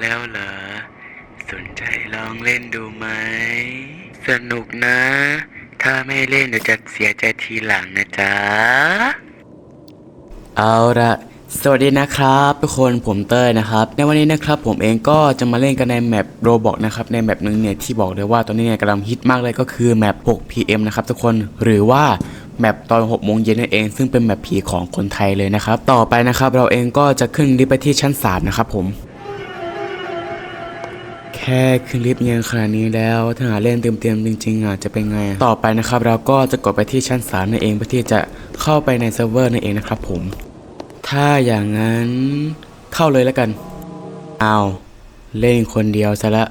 แล้วเหรอ สนใจลองเล่นดูไหม สนุกนะ ถ้าไม่เล่นเดี๋ยวจะเสียใจทีหลังนะจ๊ะ เอาละสวัสดีนะครับทุกคนผมเต้ยนะครับ ในวันนี้นะครับผมเองก็จะมาเล่นกันในแมปโรบอกนะครับในแมปหนึ่งเนี่ยที่บอกเลยว่าตอนนี้เนี่ยกำลังฮิตมากเลยก็คือแมป 6pm นะครับทุกคนหรือว่าแมปตอน6โมงเย็นนั่นเอง ซึ่งเป็นแมปผีของคนไทยเลยนะครับ ต่อไปนะครับเราเองก็จะขึ้นลิฟต์ไปที่ชั้น 3 นะครับผม แค่ขึ้นลิฟต์ยังขนาดนี้แล้ว ถ้าหาเล่นเต็มๆจริงๆอะจะเป็นไง ต่อไปนะครับ เราก็จะกดไปที่ชั้น3นั่นเองเพื่อที่จะเข้าไปในเซิร์ฟเวอร์นั่นเองนะครับผม ถ้าอย่างนั้นเข้าเลยแล้วกัน เอาเล่นคนเดียวซะละ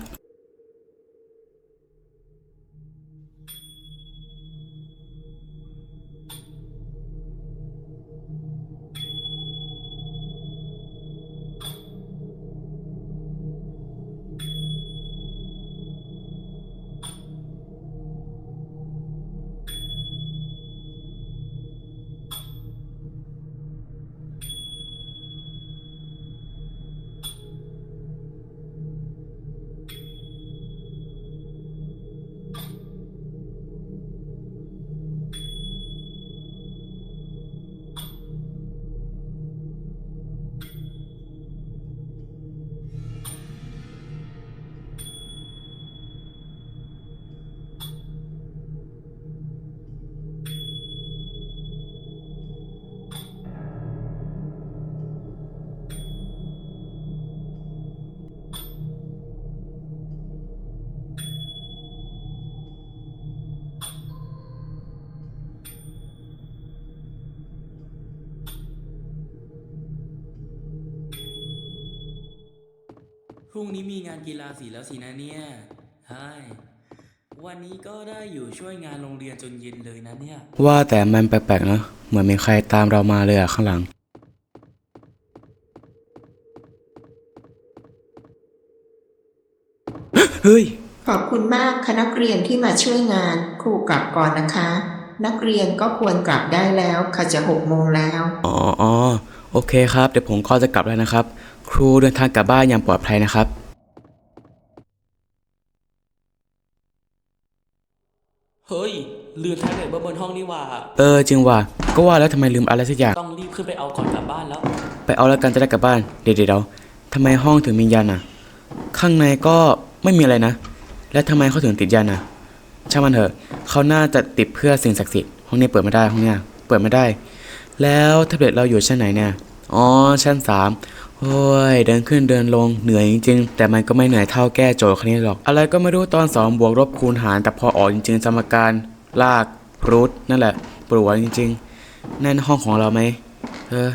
พรุ่งนี้มีงานกีฬาสีแล้วสินะเนี่ยใช่วันนี้ก็ได้อยู่ช่วยงานโรงเรียนจนเย็นเลยนะเนี่ย ว่าแต่มันแปลกๆเนอะเหมือนมีใครตามเรามาเลยอะข้างหลัง เฮ้ย ขอบคุณมากคณะนักเรียนที่มาช่วยงานครูกลับก่อนนะคะ นักเรียนก็ควรกลับได้แล้วค่ะจะหกโมงแล้ว อ๋ออ๋อโอเคครับ เดี๋ยวผมก็จะกลับแล้วนะครับ ครูเดินทางกลับบ้านอย่างปลอดภัยนะครับเฮ้ย ลืมแท็บเล็ตไว้บนห้องนี่หว่า เออจริงว่ะก็ว่าแล้วทำไมลืมอะไรสักอย่าง ต้องรีบขึ้นไปเอาก่อนกลับบ้านแล้ว ไปเอาแล้วกันจะได้กลับบ้านเดี๋ยวเดี๋ยวเดี๋ยวทำไมห้องถึงมียันอะ ข้างในก็ไม่มีอะไรนะ แล้วทำไมเขาถึงติดยันอะช่างมันเถอะเขาน่าจะติดเพื่อสิ่งศักดิ์สิทธิ์ห้องนี้เปิดไม่ได้ห้องเนี้ยเปิดไม่ได้ แล้วแท็บเล็ตเราอยู่ชั้นไหนเนี่ยอ๋อชั้นสาม โอ้ยเดินขึ้นเดินลงเหนื่อยจริงๆ แต่มันก็ไม่เหนื่อยเท่าแก้โจทย์คณิตหรอก อะไรก็ไม่รู้ตอนสองบวกลบคูณหาร แต่พอออกจริงๆ สมการ ลากรูทนั่นแหละปวดจริงๆ นั่นห้องของเราไหมเออ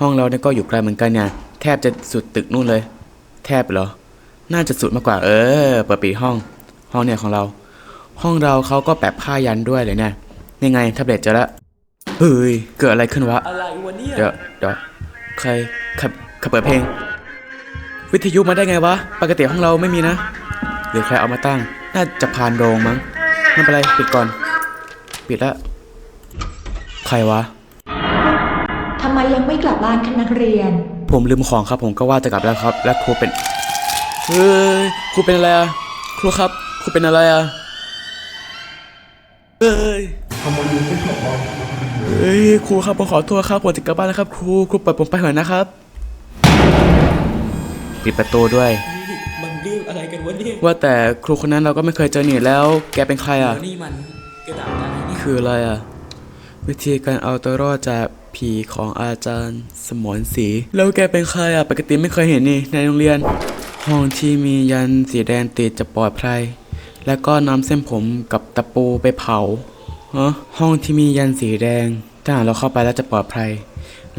ห้องเราเนี่ยก็อยู่ไกลเหมือนกันเนี่ยแทบจะสุดตึกนู่นเลย แทบเหรอ น่าจะสุดมากกว่าเออเปิดปีห้อง ห้องเนี่ยของเรา ห้องเราเขาก็แปะผ้ายันด้วยเลยเนี่ยยังไงแท็บเล็ตเจอละเฮ้ยเกิดอะไรขึ้นวะอะไรวะเนี่ยเดี๋ยวเดี๋ยวใครใคร ใครเปิดเพลง วิทยุมาได้ไงวะ ปกติห้องเราไม่มีนะ หรือใครเอามาตั้ง น่าจะพานโรงมั้ง ไม่เป็นไร ปิดก่อน ปิดละ ใครวะ ทำไมยังไม่กลับบ้านคะนักเรียน ผมลืมของครับ ผมก็ว่าจะกลับแล้วครับ และครูเป็น เฮ้ย ครูเป็นอะไรอะครูครับ ครูเป็นอะไรอะเฮ้ยเฮ้ยครูครับผมขอโทษครับผมจะกลับบ้านแล้วครับ ครู ครูเปิดผมไปหน่อยนะครับ ปิดประตูด้วย นี่มันเรื่องอะไรกันวะเนี่ยว่าแต่ครูคนนั้นเราก็ไม่เคยเจอนี่แล้ว แกเป็นใครอะเดี๋ยวนี่มันกระดาษอะไรเนี่ยคืออะไรอะ วิธีการเอาตัวรอดจากผีของอาจารย์สมรศรีแล้วแกเป็นใครอะ ปกติไม่เคยเห็นนี่ในโรงเรียน ห้องที่มียันสีแดงติดจะปลอดภัย แล้วก็นำเส้นผมกับตะปูไปเผาฮะห้องที่มียันสีแดงถ้าหากเราเข้าไปแล้วจะปลอดภัย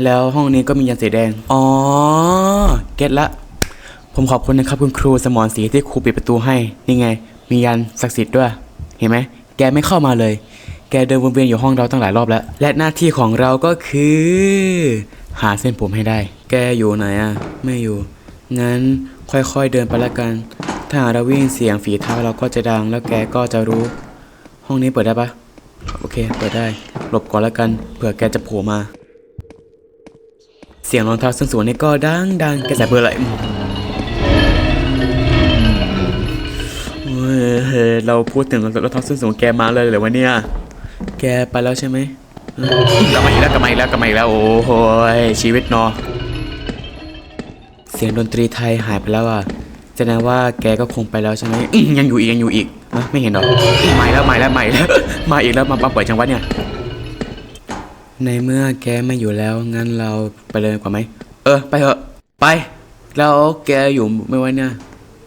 แล้วห้องนี้ก็มียันสีแดง อ๋อ เก็ตละ ผมขอบคุณนะครับ คุณครูสมรศรีที่ครูปิดประตูให้ นี่ไง มียันศักดิ์สิทธิ์ด้วย เห็นไหม แกไม่เข้ามาเลย แกเดินวนเวียนอยู่ห้องเราตั้งหลายรอบแล้ว และหน้าที่ของเราก็คือ หาเส้นผมให้ได้ แกอยู่ไหนอะไม่อยู่ งั้นค่อยๆเดินไปละกัน ถ้าหากเราวิ่งเสียงฝีเท้าเราก็จะดัง แล้วแกก็จะรู้ ห้องนี้เปิดได้ปะโอเค เปิดได้ หลบก่อนละกัน เผื่อแกจะโผล่มาเสียงรองเท้าส้นงสวนนี่ก็ดังดังกระแสเบอร์ไหลเราพูดถึงรองเท้าส้นสูงแกมาเลยเหรอวะเนี่ย แกไปแล้วใช่ไหมกลับมาอีกแล้วกลับมาอีกแล้วกลับมาอีกแล้วโอ้โหชีวิตนอเสียงดนตรีไทยหายไปแล้วอะแสดงว่าแกก็คงไปแล้วใช่ไหมยังอยู่อีกยังอยู่อีกไม่เห็นหรอมาแล้วมาแล้วมาแล้วมาอีกแล้วมาปั๊บเปิดจังหวะเนี่ย ในเมื่อแกไม่อยู่แล้ว งั้นเราไปเลยดีกว่าไหม เออ ไปเถอะ ไป แล้วแกอยู่ไม่ไว้เนี่ย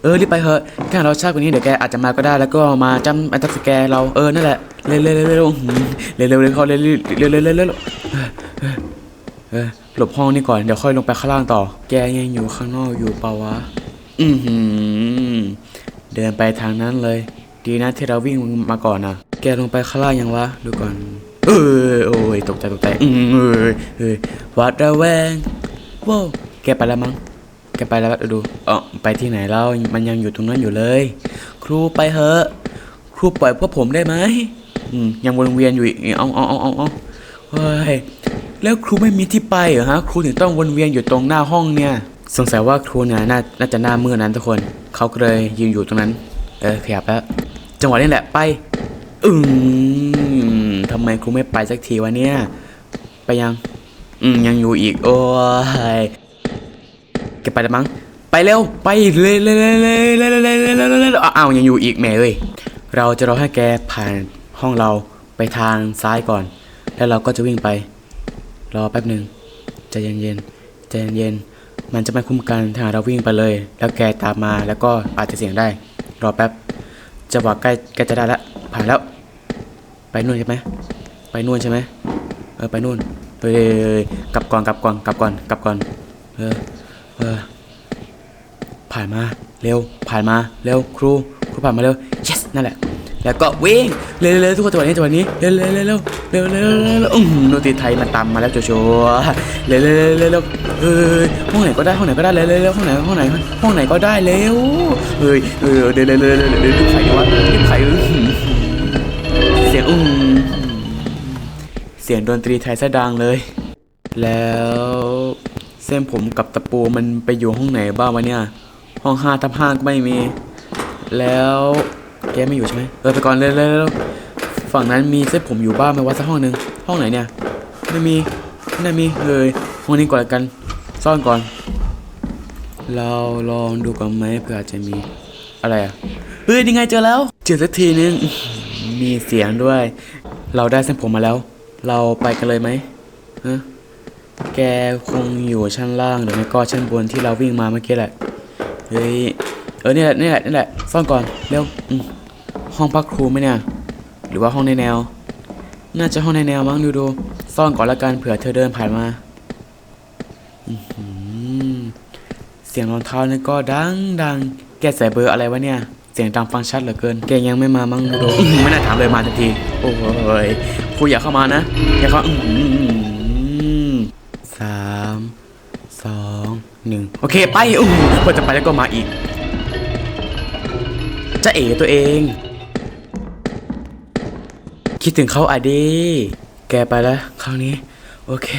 เออ รีบไปเถอะถ้าเราช้ากว่านี้เดี๋ยวแกอาจจะมาก็ได้ แล้วก็มาจำอันตัสแกเรา เออ นั่นแหละ เร็วเร็วเร็วเร็วหืมเร็วเร็วเร็วเขาเร็วเร็วเร็วเร็วเร็วเร็วเออเออเออ หลบห้องนี่ก่อน เดี๋ยวค่อยลงไปข้างล่างต่อ แกยังอยู่ข้างนอกอยู่เปล่าวะ อือหือ เดินไปทางนั้นเลย ดีนะที่เราวิ่งมาก่อนนะแกลงไปข้างล่างยังวะ ดูก่อน เออโอ้ยตกใจตกใจอืมเออเออหวัดระแวงว้าวแกไปแล้วมั้งแกไปแล้วดูเออไปที่ไหนแล้วมันยังอยู่ตรงนั้นอยู่เลย ครูไปเถอะครูปล่อยพวกผมได้ไหมอืมยังวนเวียนอยู่อีกเอาเอาเอาเอาเอาเฮ้ยแล้วครูไม่มีที่ไปเหรอฮะครูถึงต้องวนเวียนอยู่ตรงหน้าห้องเนี่ย สงสัยว่าครูเนี่ยน่าน่าจะหน้ามืดนั้นทุกคนเขาเลยยืนอยู่ตรงนั้น เออขยับแล้วจังหวะนี้แหละไป อืมำไมครูไม่ไปสักทีวะเนี่ย ไปยัง อืมยังอยู่อีก โอ้ยแกไปแล้วมั้ง ไปเร็ว ไปเลยเลยเลยเลยเลยเลยเลยเอ้าวยังอยู่อีกแม่เอ้ย เราจะรอให้แกผ่านห้องเราไปทางซ้ายก่อน แล้วเราก็จะวิ่งไป รอแป๊บหนึ่งใจเย็นเย็นใจเย็นเย็นมันจะไม่คุ้มกันถ้าเราวิ่งไปเลย แล้วแกตามมาแล้วก็อาจจะเสี่ยงได้ รอแป๊บจะบอกใกล้แกจะได้ละผ่านแล้ว ไปนู่นใช่ไหมไปนู่นใช่ไหมเออไปนู่นเฮ้ยกลับก่อนกลับก่อนกลับก่อนกลับก่อนเออเออผ่านมาเร็วผ่านมาเร็วครูครูผ่านมาเร็ว yes นั่นแหละ แล้วก็วิ่งเร็วๆทุกคนจังหวะนี้จังหวะนี้เร็วๆเร็วๆเร็วๆเร็วๆอืมโนติไทยมันตามมาแล้วชัวร์เร็วๆเร็วๆเร็วฮ้ยห้องไหนก็ได้ห้องไหนก็ได้เร็วๆเร็วห้องไหนห้องไหนห้องไหนก็ได้เร็วเฮ้ยเออเร็วๆเร็วๆเร็วๆรีบไขดีวะรีบไข อื้อหือเสียงอืมเสียงดนตรีไทยซะดังเลย แล้ว เส้นผมกับตะปูมันไปอยู่ห้องไหนบ้างวะเนี่ย ห้องห้าทับห้าก็ไม่มี แล้วแกไม่อยู่ใช่ไหมเออไปก่อนเลยเลยเลยฝั่งนั้นมีเส้นผมอยู่บ้างไหมวะสักห้องหนึ่งห้องไหนเนี่ย ไม่มีไม่มีเลยห้องนี้ก่อนกัน ซ่อนก่อน เราลองดูก่อนไหมเผื่ออาจจะมีอะไรอะเฮ้ยยังไงเจอแล้ว เจอสักทีนึง มีเสียงด้วย เราได้เส้นผมมาแล้ว เราไปกันเลยไหมฮะแกคงอยู่ชั้นล่างหรือไม่ก็ชั้นบนที่เราวิ่งมาเมื่อกี้แหละ เฮ้ย เออนี่แหละนี่แหละนี่แหละซ่อนก่อน เร็วห้องพักครูไหมเนี่ย หรือว่าห้องในแนว น่าจะห้องในแนวมั้งดูดู ซ่อนก่อนละกันเผื่อเธอเดินผ่านมา เสียงรองเท้านี่ก็ดังดัง แกใส่เบอร์อะไรวะเนี่ย สียงดังฟังชัดเหลือเกิน แกยังไม่มามั้งดูดูอื้อหือไม่น่าถามเลยมาทันที โอ้ยครูอยากเข้ามานะ อยากเข้าอื้อหือสามสองหนึ่งโอเคไปอู้พอจะไปแล้วก็มาอีก จะเอ๋ตัวเอง คิดถึงเขาอะดีแกไปแล้วครั้งนี้ โอเค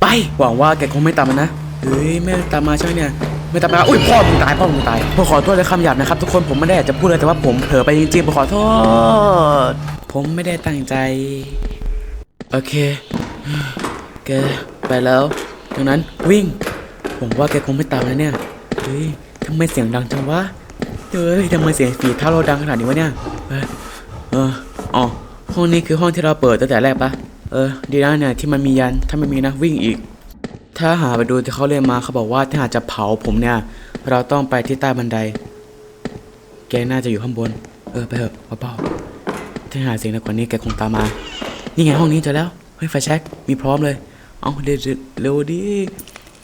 ไป หวังว่าแกคงไม่ตามมานะ เฮ้ยไม่ตามมาใช่ไหมเนี่ย ไม่ตามมาอุ้ยพ่อมึงตายพ่อมึงตายผมขอโทษในคำหยาบนะครับ ทุกคนผมไม่ได้อยากจะพูดเลยแต่ว่าผมเผลอไปจริงๆผมขอโทษ ผมไม่ได้ตั้งใจ โอเคแกไปแล้วดังนั้นวิ่ง ผมว่าแกคงไม่ตามแล้วเนี่ยเฮ้ยทำไมเสียงดังจังวะเฮ้ยทำไมเสียงฝีเท้าเราดังขนาดนี้วะเนี่ยเออเอ๋อห้องนี้คือห้องที่เราเปิดตั้งแต่แรกปะเออ ดีนะเนี่ยที่มันมียันถ้าไม่มีนะวิ่งอีก ถ้าหาไปดูที่เขาเรียนมาเขาบอกว่าถ้าหากจะเผาผมเนี่ย เราต้องไปที่ใต้บันได แกน่าจะอยู่ข้างบน เออไปเถอะเบาๆถ้าหาเสียงดังกว่านี้แกคงตามมา นี่ไงห้องนี้เจอแล้วเฮ้ยไฟแช็กมีพร้อมเลย เอาเร็วเร็วดิ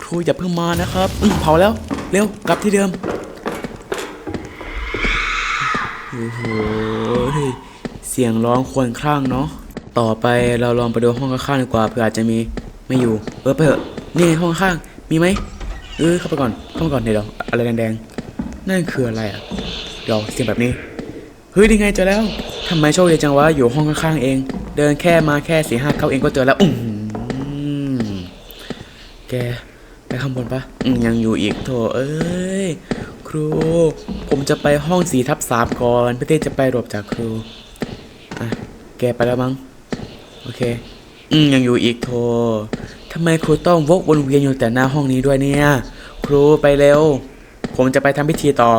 ครูอย่าเพิ่งมานะครับเผาแล้วเร็วกลับที่เดิมโอ้โหเสียงร้องควรคร่างเนาะต่อไปเราลองไปดูห้องข้างๆดีกว่าเผื่ออาจจะมีไม่อยู่ เออไปเถอะ นี่ไงห้องข้างมีไหมเออเข้าไปก่อนเข้ามาก่อนเดี๋ยวอะไรแดงๆนั่นคืออะไรอะเดี๋ยวเสียงแบบนี้เฮ้ยยังไงเจอแล้วทำไมโชคดีจังวะอยู่ห้องข้างๆเอง เดินแค่มาแค่สี่ห้าเข้าเองก็เจอแล้วอืมแกไปข้างบนปะยังอยู่อีกโถเอ้ยครู ผมจะไปห้องสีทับสามก่อนพี่เต้จะไปหลบจากครูอะแกไปแล้วมั้งโอเค อืมยังอยู่อีกโท ทำไมครูต้องวกวนเวียนอยู่แต่หน้าห้องนี้ด้วยเนี่ย ครูไปเร็ว ผมจะไปทำพิธีต่อ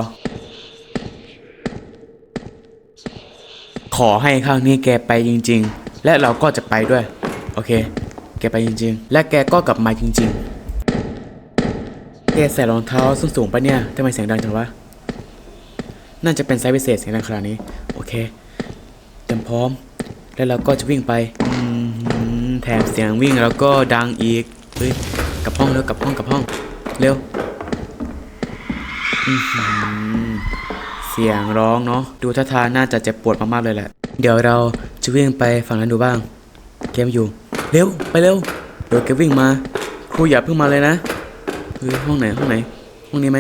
ขอให้ครั้งนี้แกไปจริง ๆ และเราก็จะไปด้วย โอเค แกไปจริง ๆ และแกก็กลับมาจริง ๆ แกใส่รองเท้าส้นสูงปะเนี่ยทำไมเสียงดังจังวะ น่าจะเป็นไซส์พิเศษเสียงดังขนาดนี้ โอเคเตรียมพร้อม แล้วเราก็จะวิ่งไป แถมเสียงวิ่งแล้วก็ดังอีกเฮ้ยกลับห้องแล้วกลับห้องกลับห้องเร็วเสียงร้องเนาะดูท่าทางน่าจะเจ็บปวดมากๆเลยแหละ เดี๋ยวเราจะวิ่งไปฝั่งนั้นดูบ้างเกมอยู่ เร็วไปเร็วเดี๋ยวแกวิ่งมา ครูอย่าเพิ่งมาเลยนะเฮ้ยห้องไหนห้องไหน ห้องนี้ไหม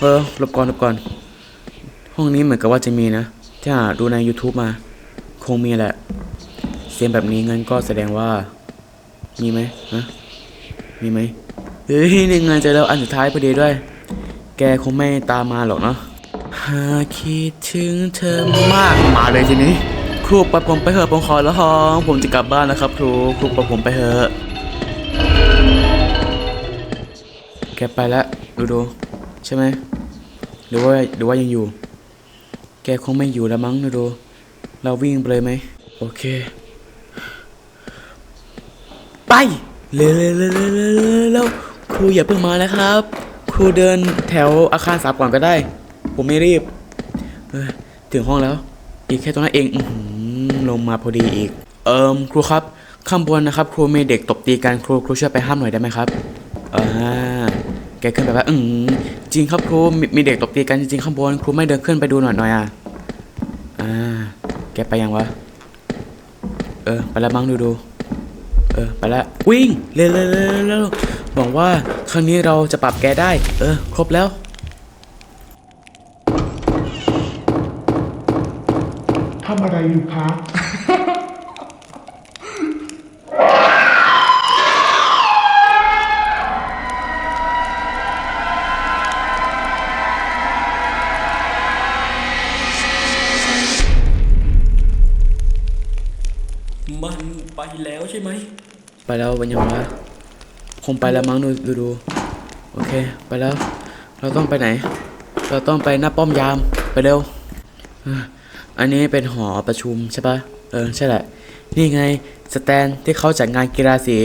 เออหลบก่อนหลบก่อน ห้องนี้เหมือนกับว่าจะมีนะ ถ้าดูใน YouTube มา คงมีแหละ เสียงแบบนี้เงั้นก็แสดงว่า มีไหมฮะมีไหมเฮ้ยหนี่ไงเจอแล้วอันสุดท้ายพอดีด้วย แกคงไม่ตามมาหรอกเนาะหาคิดถึงเธอมากมาเลยทีนี้ ครูปล่อยผมไปเถอะผมขอแล้วฮอง ผมจะกลับบ้านแล้วครับ ครูครูปล่อยผมไปเถอะแกไปแล้วดูดูใช่ไหมหรือว่าหรือว่ายังอยู่ แกคงไม่อยู่แล้วมั้งดูดูเราวิ่งไปเลยไหมโอเค ไปเร็วเร็วเร็วเร็วเร็วครูอย่าเพิ่งมานะครับ ครูเดินแถวอาคารสามก่อนก็ได้ ผมไม่รีบถึงห้องแล้ว อีกแค่ตรงนั้นเองลงมาพอดีอีก เอิมครูครับข้างบนนะครับ ครูมีเด็กตบตีกันครูครูช่วยไปห้ามหน่อยได้ไหมครับอ่าแกขึ้นไปว่าอืมจริงครับครูมีมีเด็กตบตีกันจริงๆข้างบนครูไม่เดินขึ้นไปดูหน่อยหน่อยอะอ่าแกไปยังวะเออไปแล้วมั้งดูดู เออ ไปแล้ววิ่งเร็วเร็วเร็วเร็วหวังว่าครั้งนี้เราจะปรับแกได้ เออ ครบแล้วทำอะไรอยู่คะ คงไปแล้วมั้งดูดูดูโอเค ไปแล้ว เราต้องไปไหน เราต้องไปหน้าป้อมยามไปเร็วเอ่ออันนี้เป็นหอประชุมใช่ปะเออใช่แหละ นี่ไงสแตนที่เขาจัดงานกีฬาสี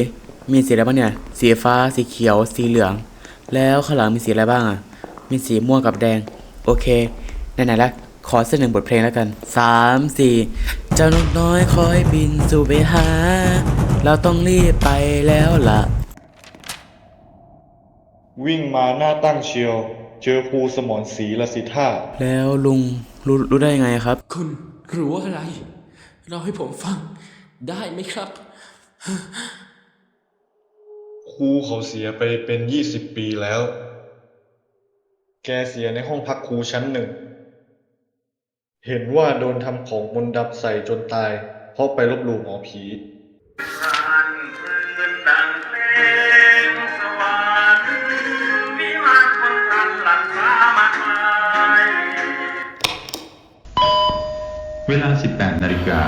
มีสีอะไรบ้างเนี่ย สีฟ้า สีเขียว สีเหลือง แล้วข้างหลังมีสีอะไรบ้างอะ มีสีม่วงกับแดง โอเค ไหนๆละขอเส้นหนึ่งบทเพลงแล้วกันสามสี่เจ้านกน้อยคอยบินสู่ไปหา เราต้องรีบไปแล้วล่ะ วิ่งมาหน้าตั้งเชียว เจอครูสมรศรีละสิท่าแล้วลุงรู้รู้ได้ยังไงครับ คุณรู้อะไรเราให้ผมฟังได้ไหมครับ ครูเขาเสียไปเป็นยี่สิบปีแล้ว แกเสียในห้องพักครูชั้นหนึ่ง เห็นว่าโดนทำของมนต์ดำใส่จนตาย เพราะไปลบหลู่หมอผีดัง เวลา 18 นาฬิกา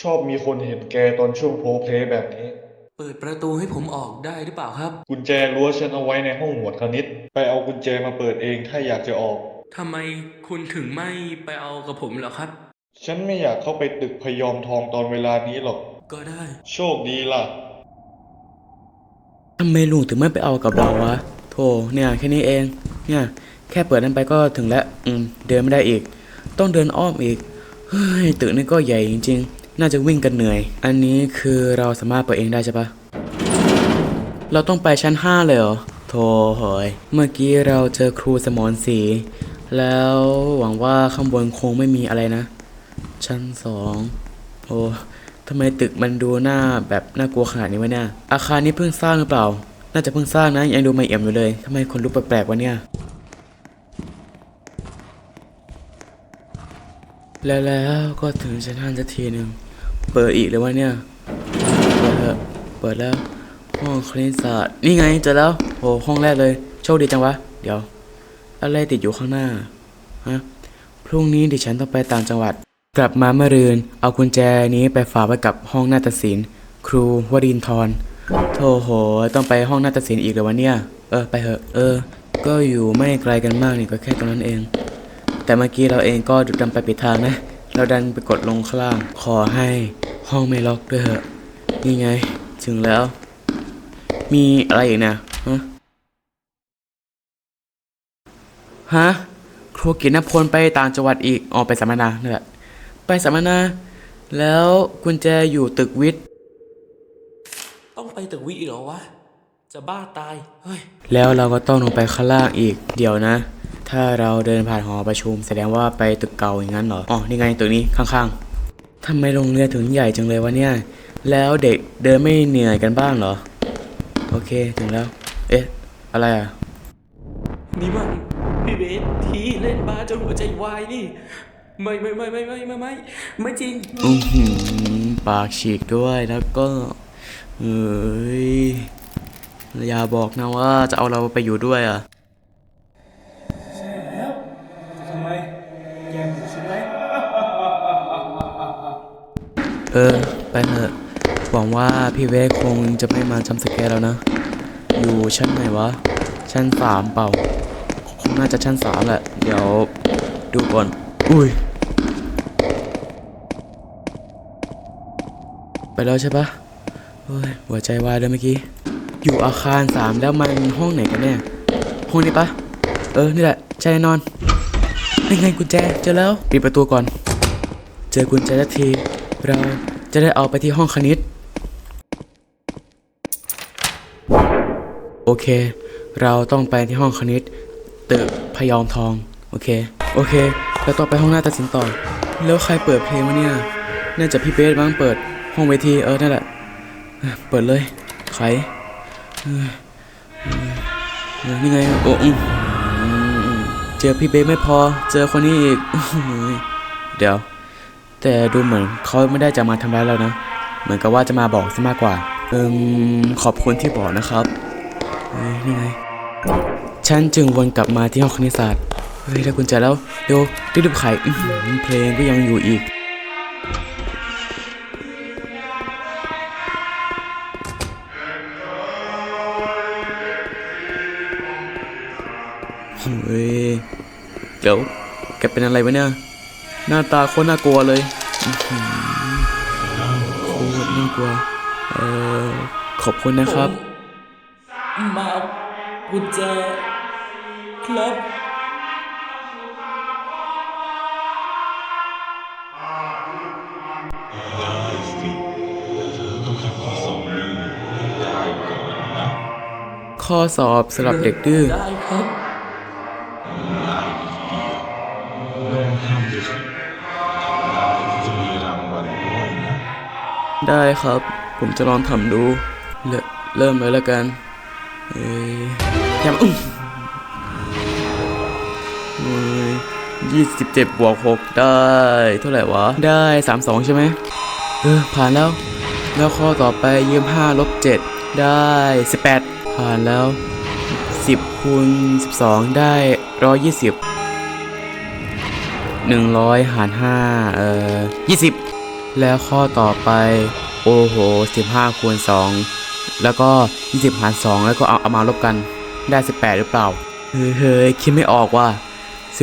ชอบมีคนเห็นแกตอนช่วงโพลเพลย์แบบนี้ เปิดประตูให้ผมออกได้หรือเปล่าครับ กุญแจรั้วฉันเอาไว้ในห้องหมวดคณิต ไปเอากุญแจมาเปิดเองถ้าอยากจะออก ทำไมคุณถึงไม่ไปเอากับผมเหรอครับ ฉันไม่อยากเข้าไปตึกพยอมทองตอนเวลานี้หรอก ก็ได้ โชคดีล่ะ ทำไมลุงถึงไม่ไปเอากับเราวะโธ่เนี่ยแค่นี้เอง เนี่ย แค่เปิดนั้นไปก็ถึงแล้ว อืม เดินไม่ได้อีก ต้องเดินอ้อมอีก เฮ้ยตึกนี่ก็ใหญ่จริง ๆ น่าจะวิ่งกันเหนื่อย อันนี้คือเราสามารถเปิดเองได้ใช่ปะเราต้องไปชั้นห้าเลยเหรอ โธ่เฮ้ยเมื่อกี้เราเจอครูสมรศรี แล้วหวังว่าข้างบนคงไม่มีอะไรนะ ชั้นสองโอ้ทำไมตึกมันดูหน้าแบบน่ากลัวขนาดนี้วะเนี่ย อาคารนี้เพิ่งสร้างหรือเปล่า น่าจะเพิ่งสร้างนะยังดูไม่เอี่ยมอยู่เลยทำไมคนลุกแปลกๆวะเนี่ย แล้วแล้วก็ถึงชั้นห้าสัทีหนึ่ง เปิดอีกเลยวะเนี่ย เปิดเปิดแล้ว ห้องคลีนิกศาสตร์นี่ไงเจอแล้วโอ้ห้องแรกเลย โชคดีจังวะ เดี๋ยว อะไรติดอยู่ข้างหน้า ฮะ พรุ่งนี้ดิฉันต้องไปต่างจังหวัด กลับมาเมื่อรืน เอากุญแจนี้ไปฝากไว้กับห้องนาฏศิลป์ ครูวรินทร์โธ่โห ต้องไปห้องนาฏศิลป์อีกเลยวะเนี่ย เออ ไปเถอะ เออ ก็อยู่ไม่ไกลกันมากนี่ก็แค่ตรงนั้นเอง แต่เมื่อกี้เราเองก็ดันไปปิดทางนะ เราดันไปกดลงข้างล่าง ขอให้ห้องไม่ล็อกด้วยเถอะ นี่ไง ถึงแล้ว มีอะไรอีกนะ ฮะฮะครูกินนพลไปต่างจังหวัดอีกออกไปสัมมนาเนี่ยแหละไปสัมมนา แล้วกุญแจอยู่ตึกวิทย์ ต้องไปตึกวิเหรอวะ จะบ้าตาย เฮ้ย แล้วเราก็ต้องลงไปข้างล่างอีก เดี๋ยวนะ ถ้าเราเดินผ่านหอประชุม แสดงว่าไปตึกเก่าอย่างนั้นเหรอ อ๋อ นี่ไงตึกนี้ข้างๆทำไมโรงเรียนถึงใหญ่จังเลยวะเนี่ย แล้วเด็กเดินไม่เหนื่อยกันบ้างเหรอ โอเคถึงแล้ว เอ๊ะ อะไรอะ นี่มัน พี่เบสที่เล่นบาสจนหัวใจวายนี่ ไม่ไม่ไม่ไม่ไม่ไม่ไม่ไม่จริง อือหือปากฉีกด้วยแล้วก็เอ้ยอย่าบอกนะว่าจะเอาเราไปอยู่ด้วยอะเออ ไปเถอะหวังว่าพี่เวกคงจะไม่มาจำสแกร์แล้วนะ อยู่ชั้นไหนวะ ชั้นสามเปล่าคง น่าจะชั้นสามแหละ เดี๋ยวดูก่อน อุ้ย ไปแล้วใช่ปะเฮ้ยหัวใจวายเลยเมื่อกี้ อยู่อาคารสามแล้วมันห้องไหนกันแน่ห้องนี้ปะเออ นี่แหละ ใช่แน่นอนนี่ไงกุญแจ เจอแล้ว ปิดประตูก่อน เจอกุญแจสักที เราจะได้เอาไปที่ห้องคณิต โอเค เราต้องไปที่ห้องคณิต ตึกพยอมทอง โอเค โอเค แล้วต่อไปห้องหน้าตัดสินต่อ แล้วใครเปิดเพลงวะเนี่ย น่าจะพี่เบสบ้างเปิด ห้องเวที เออ นั่นแหละ เปิดเลย ใครนี่ไง โอ้เจอพี่เบสไม่พอ เจอคนนี้อีก เดี๋ยว แต่ดูเหมือนเขาไม่ได้จะมาทำร้ายเรานะ เหมือนกับว่าจะมาบอกซะมากกว่า เอิมขอบคุณที่บอกนะครับ นี่ไง ฉันจึงวนกลับมาที่ห้องคณิตศาสตร์ เฮ้ยได้กุญแจแล้วเดี๋ยวรีบๆไขอื้อหือเพลงก็ยังอยู่อีก เฮ้ย เดี๋ยวแกเป็นอะไรวะเนี่ย หน้าตาโคตรน่ากลัวเลยโคตรน่ากลัว เอ่อขอบคุณนะครับ มาเอากุญแจ ครับข้อสอบสำหรับเด็กดื้อได้ครับได้ครับ ผมจะลองทำดู เรเริ่มเลยแล้วกัน เอ้ยแค่อุ้ม 27 บวก 6 ได้ เท่าไหร่วะ ได้ 32 ใช่ไหมเออ ผ่านแล้ว แล้วข้อต่อไปยืม5ลบ7 ได้ 18 ผ่านแล้ว 10คูณ12 ได้ 120 100 หาร 5 เอ่อ 20 แล้วข้อต่อไปโอ้โห 15คูณ2 แล้วก็ 20 หาร 2 แล้วก็เอาเอามาลบกันได้ 18 หรือเปล่า เฮ้ย คิดไม่ออกว่ะ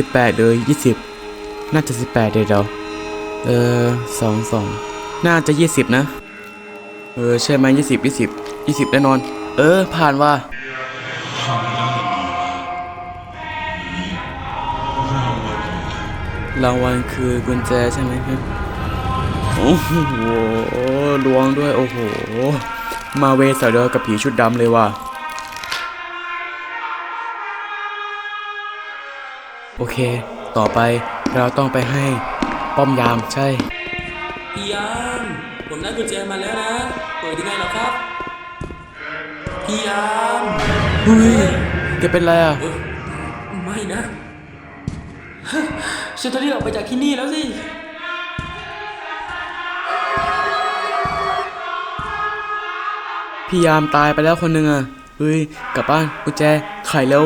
า18เลย20น่าจะ18เดี๋ยเดี๋ยวเออ2 2น่าจะ20นะ เออ ใช่ไหม20 20 20แน่นอน เออ ผ่านว่ารางวัลคือกุญแจใช่ไหมครับโอ้โหลวงด้วย โอ้โห มาเวสเดอร์กับผีชุดดำเลยว่ะ โอเค ต่อไปเราต้องไปให้ป้อมยามใช่ พี่ยามผมได้กุญแจมาแล้วนะเปิดยังไงเหรอครับ พี่ยามเฮ้ยแกเป็นไรอะไม่นะฮะฉันต้องรีบออกไปจากที่นี่แล้วสิ พี่ยามตายไปแล้วคนหนึ่งอะ เฮ้ย กลับบ้านกุญแจไขเร็ว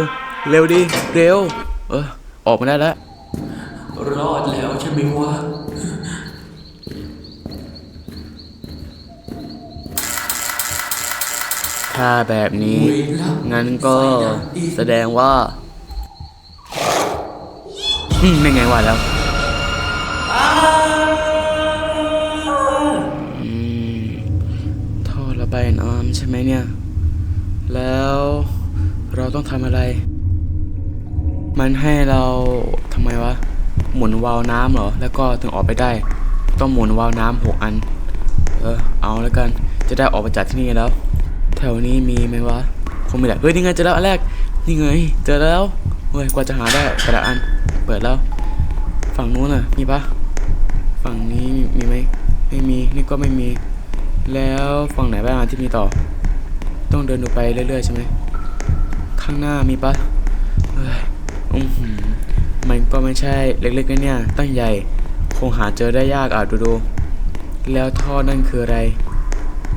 เร็วดิ เร็ว เออ ออกมาได้แล้ว รอดแล้วใช่ไหมวะถ้าแบบนี้เวรละงั้นก็ไฟดับอีกแสดงว่าอืมไม่ไงว่าแล้วอืมท่อระบายน้ำใช่ไหมเนี่ย แล้วเราต้องทำอะไร มันให้เราทำไมวะ หมุนวาล์วน้ำเหรอ แล้วก็ถึงออกไปได้ ต้องหมุนวาล์วน้ำหกอัน เออ เอาแล้วกัน จะได้ออกไปจากที่นี่แล้ว แถวนี้มีไหมวะ คงมีแหละ เฮ้ย นี่ไงเจอแล้วอันแรก นี่ไง เจอแล้ว เฮ้ย กว่าจะหาได้แต่ละอัน เปิดแล้ว ฝั่งนู้นน่ะ มีปะฝั่งนี้มีไหม ไม่มี นี่ก็ไม่มี แล้วฝั่งไหนบ้างที่มีต่อ ต้องเดินดูไปเรื่อยๆใช่ไหม ข้างหน้ามีปะ อือหือมันก็ไม่ใช่เล็กๆนะเนี่ย ตั้งใหญ่ คงหาเจอได้ยากอะดูดูๆแล้วท่อนั่นคืออะไร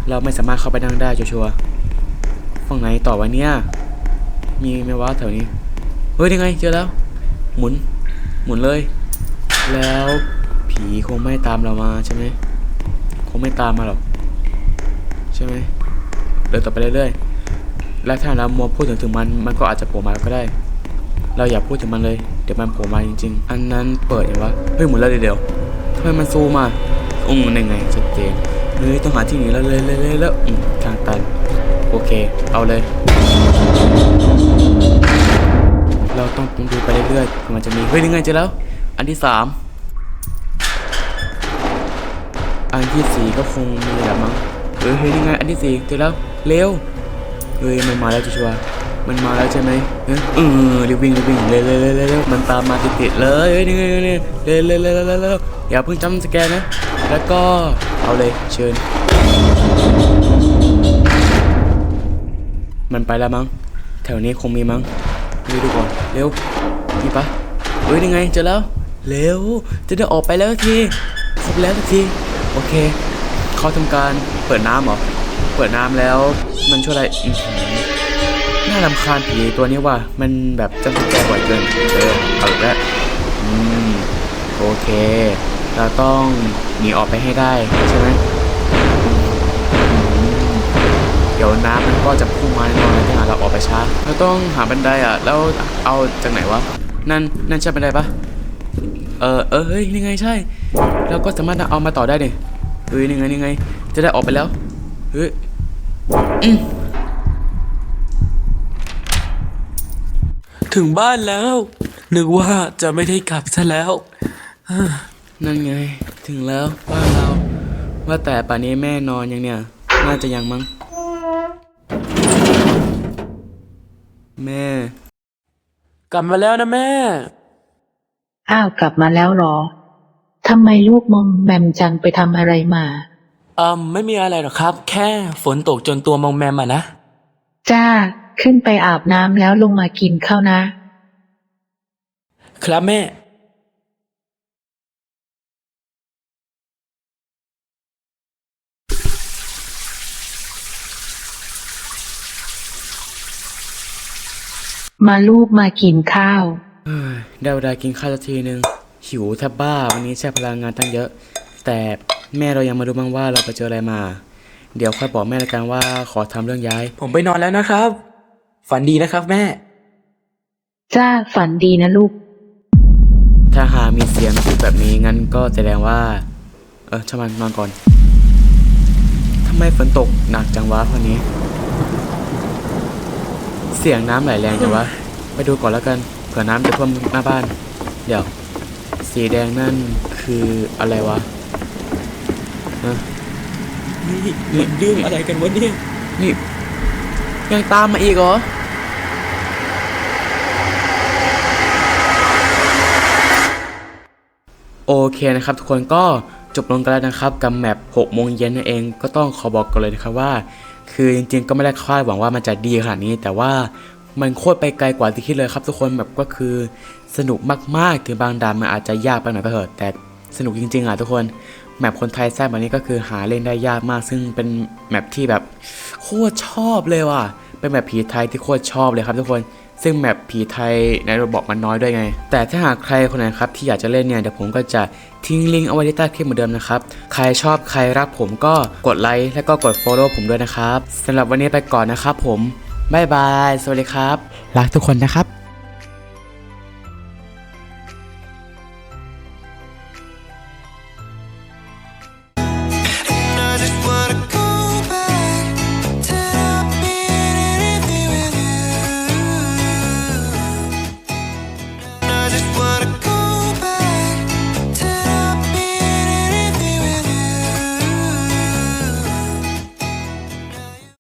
เราไม่สามารถเข้าไปนั่งได้ชัวร์ฝั่งไหนต่อวะเนี่ย มีไหมวะแถวนี้ เฮ้ยยังไงเจอแล้ว หมุน หมุนเลย แล้วผีคงไม่ตามเรามาใช่ไหมคงไม่ตามมาหรอก ใช่ไหมเดินต่อไปเรื่อยๆ แล้วถ้าเรามัวพูดถึงถึงมัน มันก็อาจจะโผล่มาก็ได้ เราอย่าพูดถึงมันเลย เดี๋ยวมันโผล่มาจริง ๆ อันนั้นเปิดยังวะ เฮ้ยหมุนแล้วเดี๋ยวทำไมมันซูมมาอุ้งยังไงชัดเจนเฮ้ยต้องหาที่หนีแล้วเลยเลยเลยแล้วอืมทางตัน โอเค เอาเลย เราต้องดูไปเรื่อยๆเผื่อมันจะมี เฮ้ยยังไงเจอแล้ว อันที่สามอันที่สี่ก็คงมีแหละมั้งเฮ้ยเฮ้ยยังไง อันที่สี่เจอแล้ว เร็ว เฮ้ยมันมาแล้วชัวร์ มันมาแล้วใช่ไหมเอ้ยเอรีบวิ่งรีบวิ่งเร็วเร็วเร็วมันตามมาติดๆเลยเฮ้ยนี่นี่เร็วเร็วเร็วเร็วเร็วอย่าเพิ่งจำสแกนนะ แล้วก็เอาเลยเชิญ มันไปแล้วมั้งแถวนี้คงมีมั้งดูดูก่อนเร็วมีปะเฮ้ยยังไงเจอแล้วเร็วจะได้ออกไปแล้วทีครบแล้วทีโอเคเขาทำการเปิดน้ำเหรอเปิดน้ำแล้วมันช่วยอะไร น่ารำคาญผีตัวนี้ว่ะ มันแบบจำสแกนบ่อยเกิน เออเอาล้วอืม โอเค เราต้องหนีออกไปให้ได้ใช่ไหมเดี๋ยวน้ำมันก็จะพุ่งมาแน่นอนถ้าหาเราออกไปช้า เราต้องหาบันไดอะ แล้วเอาจากไหนวะ นั่น นั่นใช่บันไดปะเออ เออ เฮ้ย นี่ไงใช่ เราก็สามารถเอามาต่อได้ดิเฮ้ยนี่ไงนี่ไง จะได้ออกไปแล้ว เฮ้ยอืม ถึงบ้านแล้ว นึกว่าจะไม่ได้กลับซะแล้ว นั่นไง ถึงแล้วบ้านเรา ว่าแต่ป่านนี้แม่นอนยังเนี่ย น่าจะยังมั้ง แม่ กลับมาแล้วนะแม่ อ้าวกลับมาแล้วเหรอทำไมลูกมอมแมมจังไปทำอะไรมาอืมไม่มีอะไรหรอกครับ แค่ฝนตกจนตัวมองแมมอะนะ จ้า ขึ้นไปอาบน้ำแล้วลงมากินข้าวนะ ครับแม่ มาลูกมากินข้าว เฮ้ยได้เวลากินข้าวสักทีนึงหิวแทบบ้า วันนี้ใช้พลังงานตั้งเยอะ แต่แม่เรายังมาดูบ้างว่าเราไปเจออะไรมา เดี๋ยวค่อยบอกแม่ละกันว่าขอทำเรื่องย้าย ผมไปนอนแล้วนะครับ ฝันดีนะครับแม่ จ้าฝันดีนะลูก ถ้าหากมีเสียงพูดแบบนี้งั้นก็แสดงว่า เออช่างมันนอนก่อนทำไมฝนตกหนักจังวะวันนี้ เสียงน้ำไหลแรงจังวะไปดูก่อนแล้วกันเผื่อน้ำจะท่วมหน้าบ้าน เดี๋ยว สีแดงนั่นคืออะไรวะฮะนี่มันเรื่องอะไรกันวะเนี่ย นี่ ยังตามมาอีกเหรอโอเคนะครับทุกคนก็จบลงกันแล้วนะครับกับแมป6โมงเย็นนั่นเองก็ต้องขอบอกกันเลยนะครับว่า คือจริงๆก็ไม่ได้คาดหวังว่ามันจะดีขนาดนี้ แต่ว่ามันโคตรไปไกลกว่าที่คิดเลยครับ ทุกคนแบบก็คือสนุกมากๆถึงบางด่านมันอาจจะยากไปหน่อยก็เถอะแต่สนุกจริงๆอะทุกคนแมปคนไทยแซ่บแบบนี้ก็คือหาเล่นได้ยากมาก ซึ่งเป็นแมปที่แบบโคตรชอบเลยว่ะ เป็นแบบผีไทยที่โคตรชอบเลยครับทุกคนซึ่งแบบผีไทยในระบบมันน้อยด้วยไง แต่ถ้าหากใครคนไหนครับที่อยากจะเล่นเนี่ยเดี๋ยวผมก็จะทิ้งลิงก์เอาไว้ที่ใต้คลิปเหมือนเดิมนะครับ ใครชอบใครรักผมก็กดไลค์และก็กด follow ผมด้วยนะครับสำหรับวันนี้ไปก่อนนะครับผม บ๊ายบาย สวัสดีครับ รักทุกคนนะครับ